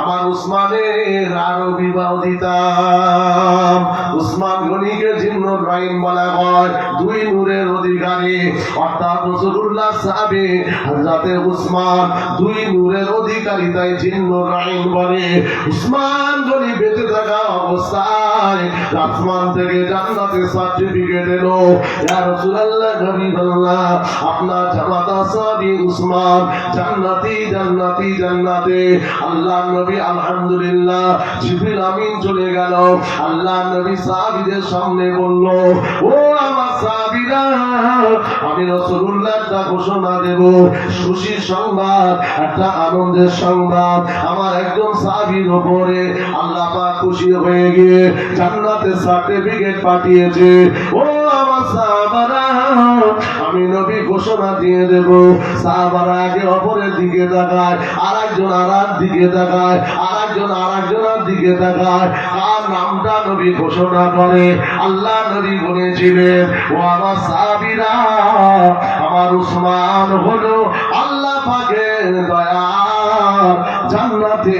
আমার উসমানের আরও বিবাহ দিতাম উসমান গনিকে জিন্নুর রাইন বলা হয়, দুই নূরের অধিকারী। অর্থাৎ রসুল্লাহ সাহাবে হাজরাতে উসমান দুই নূরের অধিকারী তাই জিন্নুর রাইন বলে। উসমান গনি বেঁচে থাকা অবস্থায় আসমান থেকে জান্নাতে সার্টিফিকেট এলো। ইয়া রাসূলুল্লাহ হাবিবাল্লাহ আপনার জামাতা সাহাবী উসমান জান্নাতি জান্নাতি, জান্নাতে আল্লাহ নবী, আলহামদুলিল্লাহ। জিবরিল আমিন চলে গেল। আল্লাহ নবী সাহাবীদের সামনে বলল, ও আমার সাহাবীরা, আমি রাসূলুল্লাহ একটা ঘোষণা দেব। খুশির সংবাদ, একটা আনন্দের সংবাদ। আমার একজন সাহাবীর উপরে আল্লাহ পাক খুশি হয়ে গিয়ে সার্টিফিকেট পাঠিয়েছে। ও আমার আমি নবী ঘোষণা দিয়ে দেব। সাহাবারা আগে অপরের দিকে তাকায় আর একজন আর দিকে তাকায় আর একজন আর একজনের দিকে তাকায়। কার নামটা নবী ঘোষণা করে? আল্লাহ নবী বলেছিলেন ও আমার সাহাবিরা আমার উসমান হলো আল্লাহ পাকের দয়া জান্নাতে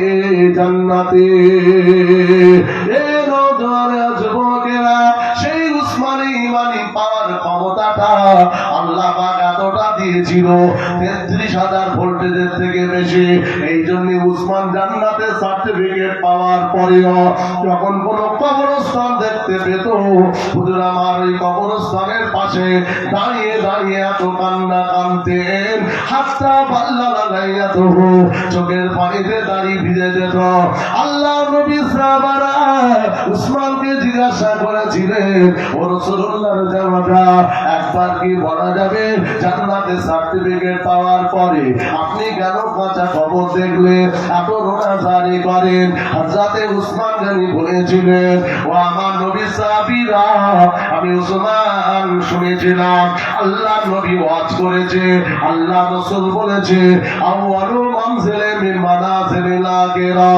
জান্নাতে, এ নজরে আল্লাহ পাক এতটা দিয়েছিল তেত্রিশ হাজার ভোল্টেজের থেকে বেশি। এই জন্য উসমান জান্নাতে সার্টিফিকেট পাওয়ার পরেও যখন কোন কবরস্থান দেখতে পেত, হুজুর আমার ওই কবরস্থানের পাশে দাঁড়িয়ে দাঁড়িয়ে এত কান্না কানতেন হাতটা পাল্লা লাগাইয়া তবু চোখের পানিতে দাঁড়িয়ে ভিজে যেত। আল্লাহ নবী সাহাবারা উসমানকে জিজ্ঞাসা করেছিলেন, ও রসুল্লাহর জামাটা একবার কি বলা যাবে? জান্নাতে সার্টিফিকেট পাওয়ার পরে আপনি কেন কাঁচা খবর দেখলে, এত রোনা জারি করেন হাজরাতে উসমান গানি বলেছিলেন, ও আমার নবী সাহাবীরা, আমি উসমান শুনেছিলাম, আল্লাহ নবী ওয়াজ করেছে, আল্লাহ রসুল বলেছে আউয়ালু মানা ছেলে মানাজিলিল আখিরা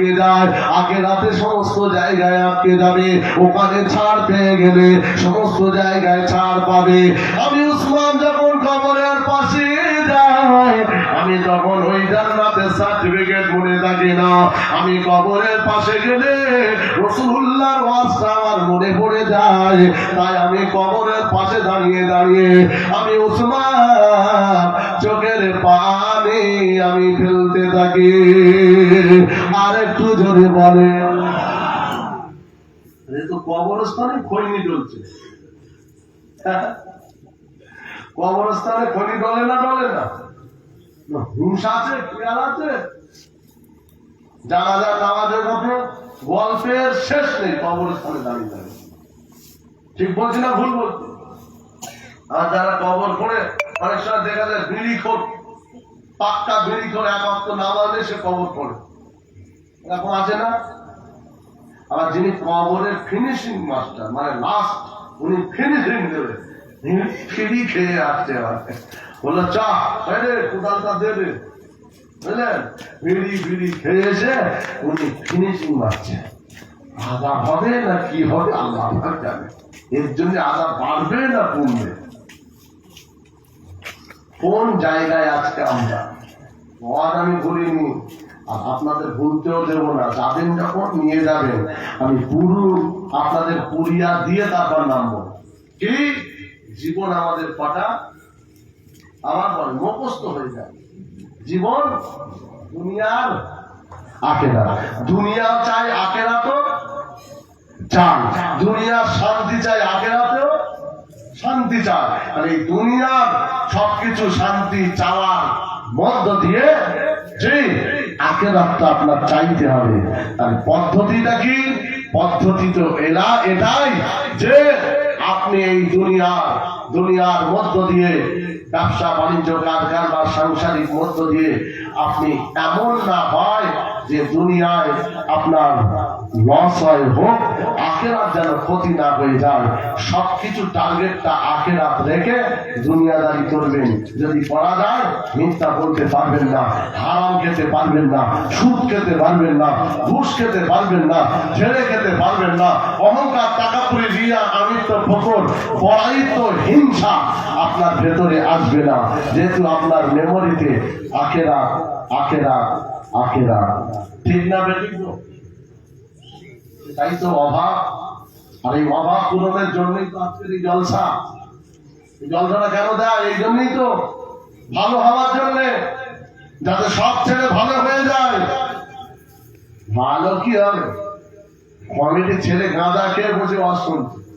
আটকে যায়। আখিরাতে সমস্ত জায়গায় আটকে যাবে। ওখানে ছাড় পেয়ে গেলে সমস্ত জায়গায় ছাড় পাবে। আমি উসমান যখন কবরের থাকি না আমি কবরের পাশে গেলে রসুল্লাহর ওয়াজটা আমার মনে পড়ে যায়। তাই আমি কবরের পাশে দাঁড়িয়ে দাঁড়িয়ে আমি উসমান চোখের পানি আমি ফেলতে থাকি। আর একটু জোরে বলে কবরস্থানে খৈনি চলছে? কবরস্থানে খনি ডলে না ডলে না? না, হুঁশ আছে খেয়াল আছে? জানাজার নামাজের মতো গল্পের শেষ নেই, কবরস্থানে দাঁড়িয়ে দাঁড়িয়ে ঠিক বলছি না ভুল বলছি? আর যারা কবর করে অনেক সময় দেখা যায় বিড়ি খোর, পাক্কা বিড়ি করে এক অক্ত নামাজে সে কবর করে এরকম আছে না? আর যিনি কবরের ফিনিশিং মাস্টার মানে লাস্ট উনি ফিনিশিং দেবে। ফিরি খেয়ে হবে বলল চা রে, কোদালটা দেবে বুঝলেন বিড়ি বিড়ি খেয়ে এসে উনি ফিনিশিং আদা হবে না কি হবে আল্লাহ জানে। এর জন্য আদা বাড়বে না কমবে? কোন জায়গায় আজকে আমরা? আমি ভুলিনি। আর আপনাদের ভুলতেও দেব না। যাবেন যখন, নিয়ে যাবেন। আমি পুরো আপনাদের পুরিয়া দিয়ে তারপর নামবো। কি? জীবন আমাদের কটা? আমার বলে, মুখস্থ হয়ে যায়। জীবন দুনিয়ার আখেরা। দুনিয়া চাই আখেরা তো চাই দুনিয়ার শান্তি চাই আখেরাতেও শান্তি চায় আর এই দুনিয়ার সবকিছু শান্তি চাওয়ার মধ্য দিয়ে যে আখেরাতটা আপনার চাইতে হবে। আর পদ্ধতিটা কি? পদ্ধতি তো এলা এটাই যে আপনি এই দুনিয়ার দুনিয়ার মধ্য দিয়ে ব্যবসা, বাণিজ্য কারখানা বা সাংসারিক মধ্য দিয়ে আপনি এমন না হয় যে দুনিয়ায় আপনার লস হয় হোক, আখেরাত যেন ক্ষতি না হয়ে যায়, সবকিছু টার্গেটটা আখেরাত রেখে দুনিয়াদারি করবেন। যদি করা যায়, মিথ্যা বলতে পারবেন না, হারাম খেতে পারবেন না, সুদ খেতে পারবেন না, ঘুষ খেতে পারবেন না ছেড়ে খেতে পারবেন না, অহংকার টাকা করে রিয়া, আমিত্ব, ফকর পরায়িত হিংসা আপনার ভেতরে আসবে না। যেহেতু আপনার মেমোরিতে আখেরা আখেরা আখেরা ঠিক না বেঠিক তাই তো অভাব। আর এই অভাব পূরণের জন্যই তো আজকের এই জলসা। জলসাটা কেন দেয়? এই জন্যই তো। ভালো হওয়ার জন্যে। যাতে সব ছেলে ভালো হয়ে যায়। ভালো কি হবে? কমিটির ছেলে গাঁদা খেয়ে বসে শুনছে